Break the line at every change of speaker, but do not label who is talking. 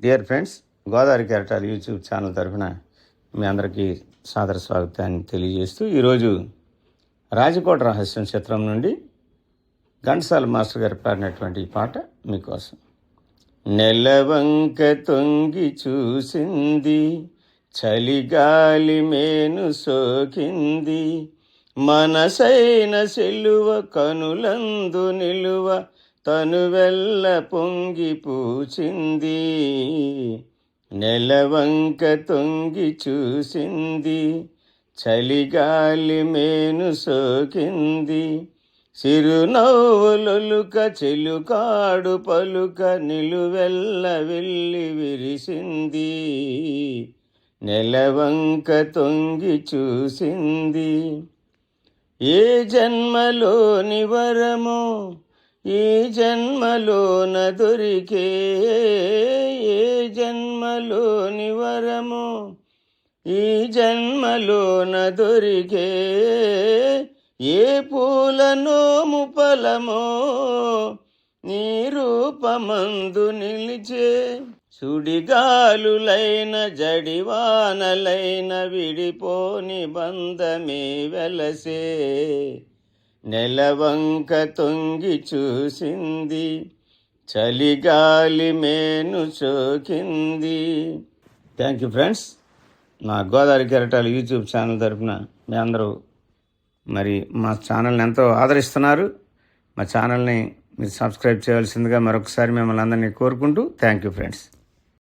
Dear friends Godavari కెరటాలు YouTube channel తరఫున మీ అందరికీ సాదర స్వాగతాన్ని తెలియజేస్తూ ఈరోజు రాజకోట రహస్యం చిత్రం నుండి ఘంటసాల మాస్టర్ గారు పాడినటువంటి ఈ పాట మీకోసం. నెలవంక తొంగి చూసింది చలిగాలి మేను సోకింది మనసైన సెలువ కనులందు నిలువ తనువెల్ల పొంగి పూచింది నెలవంక తొంగి చూసింది చలిగాలి మేను సోకింది సిరునవ్వులుక చెలుకాడు పలుక నిలువెల్ల వెళ్ళి విరిసింది నెలవంక తొంగి చూసింది. ఏ జన్మలోని వరమో ఈ జన్మలోన దొరికే ఏ జన్మలోని వరమో ఈ జన్మలోన దొరికే ఏ పూలనోము ఫలమో నీ రూపమందు నిలిచే సుడిగాలులైన జడివానలైన విడిపోని బంధమే వెలసే. నెలవంక తొంగి చూసింది చలిగాలి మేను చోకింది థ్యాంక్ యూ ఫ్రెండ్స్ మా గోదావరి కెరటాలు యూట్యూబ్ ఛానల్ తరఫున మీ అందరూ మరి మా ఛానల్ని ఎంతో ఆదరిస్తున్నారు. మా ఛానల్ని మీరు సబ్స్క్రైబ్ చేయవలసిందిగా మరొకసారి మిమ్మల్ని అందరినీ కోరుకుంటూ థ్యాంక్ యూ ఫ్రెండ్స్